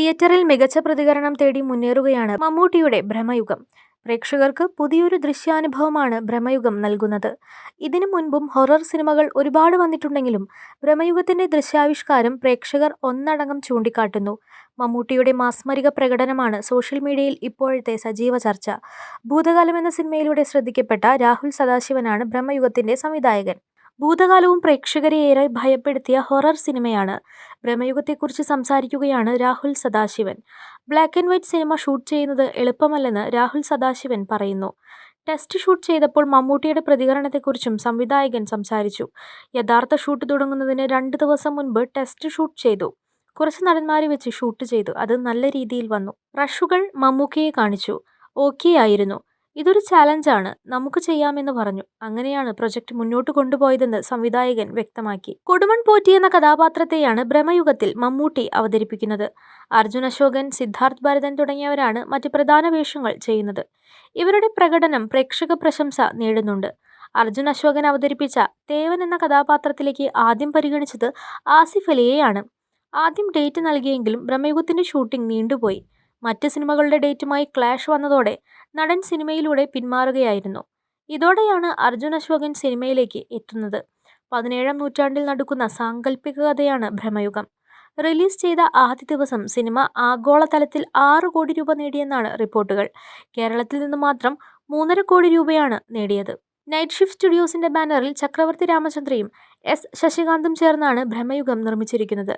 തിയേറ്ററിൽ മികച്ച പ്രതികരണം തേടി മുന്നേറുകയാണ് മമ്മൂട്ടിയുടെ ഭ്രമയുഗം. പ്രേക്ഷകർക്ക് പുതിയൊരു ദൃശ്യാനുഭവമാണ് ഭ്രമയുഗം നൽകുന്നത്. ഇതിനു മുൻപും ഹൊറർ സിനിമകൾ ഒരുപാട് വന്നിട്ടുണ്ടെങ്കിലും ഭ്രമയുഗത്തിന്റെ ദൃശ്യാവിഷ്കാരം പ്രേക്ഷകർ ഒന്നടങ്കം ചൂണ്ടിക്കാട്ടുന്നു. മമ്മൂട്ടിയുടെ മാസ്മരിക പ്രകടനമാണ് സോഷ്യൽ മീഡിയയിൽ ഇപ്പോഴത്തെ സജീവ ചർച്ച. ഭൂതകാലം എന്ന സിനിമയിലൂടെ ശ്രദ്ധിക്കപ്പെട്ട രാഹുൽ സദാശിവനാണ് ഭ്രമയുഗത്തിന്റെ സംവിധായകൻ. ഭൂതകാലവും പ്രേക്ഷകരെ ഏറെ ഭയപ്പെടുത്തിയ ഹൊറർ സിനിമയാണ്. ഭ്രമയുഗത്തെക്കുറിച്ച് സംസാരിക്കുകയാണ് Rahul Sadasivan. Black and white cinema shoot ചെയ്യുന്നത് എളുപ്പമല്ലെന്ന് രാഹുൽ സദാശിവൻ പറയുന്നു. ടെസ്റ്റ് ഷൂട്ട് ചെയ്തപ്പോൾ മമ്മൂട്ടിയുടെ പ്രതികരണത്തെക്കുറിച്ചും സംവിധായകൻ സംസാരിച്ചു. യഥാർത്ഥ ഷൂട്ട് തുടങ്ങുന്നതിന് രണ്ട് ദിവസം മുൻപ് ടെസ്റ്റ് ഷൂട്ട് ചെയ്തു. കുറച്ച് നടന്മാരെ വെച്ച് ഷൂട്ട് ചെയ്തു. അത് നല്ല രീതിയിൽ വന്നു. റഷുകൾ മമ്മൂക്കയെ കാണിച്ചു. ഓക്കെയായിരുന്നു. ഇതൊരു ചാലഞ്ചാണ്. നമുക്ക് ചെയ്യാമെന്ന് പറഞ്ഞു. അങ്ങനെയാണ് പ്രൊജക്ട് മുന്നോട്ട് കൊണ്ടുപോയതെന്ന് സംവിധായകൻ വ്യക്തമാക്കി. കൊടുമൺ പോറ്റി എന്ന കഥാപാത്രത്തെയാണ് ബ്രഹ്മയുഗത്തിൽ മമ്മൂട്ടി അവതരിപ്പിക്കുന്നത്. അർജുൻ അശോകൻ, സിദ്ധാർത്ഥ് ഭരതൻ തുടങ്ങിയവരാണ് മറ്റ് പ്രധാന വേഷങ്ങൾ ചെയ്യുന്നത്. ഇവരുടെ പ്രകടനം പ്രേക്ഷക പ്രശംസ നേടുന്നുണ്ട്. അർജുൻ അശോകൻ അവതരിപ്പിച്ച തേവൻ എന്ന കഥാപാത്രത്തിലേക്ക് ആദ്യം പരിഗണിച്ചത് ആസിഫ് അലിയെയാണ്. ആദ്യം ഡേറ്റ് നൽകിയെങ്കിലും ബ്രഹ്മയുഗത്തിന്റെ ഷൂട്ടിംഗ് നീണ്ടുപോയി. മറ്റ് സിനിമകളുടെ ഡേറ്റുമായി ക്ലാഷ് വന്നതോടെ നടൻ സിനിമയിലൂടെ പിന്മാറുകയായിരുന്നു. ഇതോടെയാണ് അർജുൻ അശോകൻ സിനിമയിലേക്ക് എത്തുന്നത്. പതിനേഴാം നൂറ്റാണ്ടിൽ നടക്കുന്ന സാങ്കല്പിക കഥയാണ് ഭ്രമയുഗം. റിലീസ് ചെയ്ത ആദ്യ ദിവസം സിനിമ ആഗോളതലത്തിൽ ആറ് കോടി രൂപ നേടിയെന്നാണ് റിപ്പോർട്ടുകൾ. കേരളത്തിൽ നിന്ന് മാത്രം മൂന്നര കോടി രൂപയാണ് നേടിയത്. നൈറ്റ് ഷിഫ്റ്റ് സ്റ്റുഡിയോസിന്റെ ബാനറിൽ ചക്രവർത്തി രാമചന്ദ്രയും എസ് ശശികാന്തും ചേർന്നാണ് ഭ്രമയുഗം നിർമ്മിച്ചിരിക്കുന്നത്.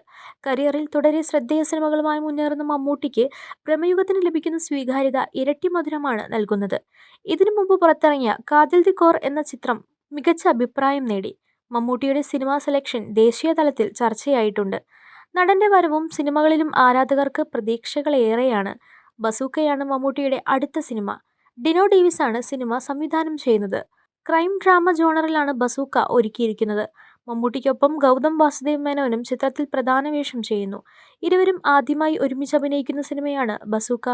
കരിയറിൽ തുടരെ ശ്രദ്ധേയ സിനിമകളുമായി മുന്നേറുന്ന മമ്മൂട്ടിക്ക് ഭ്രമയുഗത്തിന് ലഭിക്കുന്ന സ്വീകാര്യത ഇരട്ടി മധുരമാണ് നൽകുന്നത്. ഇതിനു മുമ്പ് പുറത്തിറങ്ങിയ കാതിൽ ദി കോർ എന്ന ചിത്രം മികച്ച അഭിപ്രായം നേടി. മമ്മൂട്ടിയുടെ സിനിമാ സെലക്ഷൻ ദേശീയ തലത്തിൽ ചർച്ചയായിട്ടുണ്ട്. നടന്റെ വരവും സിനിമകളിലും ആരാധകർക്ക് പ്രതീക്ഷകളേറെയാണ്. ബസൂക്കയാണ് മമ്മൂട്ടിയുടെ അടുത്ത സിനിമ. ഡിനോ ആണ് സിനിമ സംവിധാനം ചെയ്യുന്നത്. ക്രൈം ഡ്രാമ ജോണറിലാണ് ബസൂക്ക ഒരുക്കിയിരിക്കുന്നത്. മമ്മൂട്ടിക്കൊപ്പം ഗൗതം വാസുദേവ് മേനോനും ചിത്രത്തിൽ പ്രധാന വേഷം ചെയ്യുന്നു. ഇരുവരും ആദ്യമായി ഒരുമിച്ച് അഭിനയിക്കുന്ന സിനിമയാണ് ബസൂക്ക.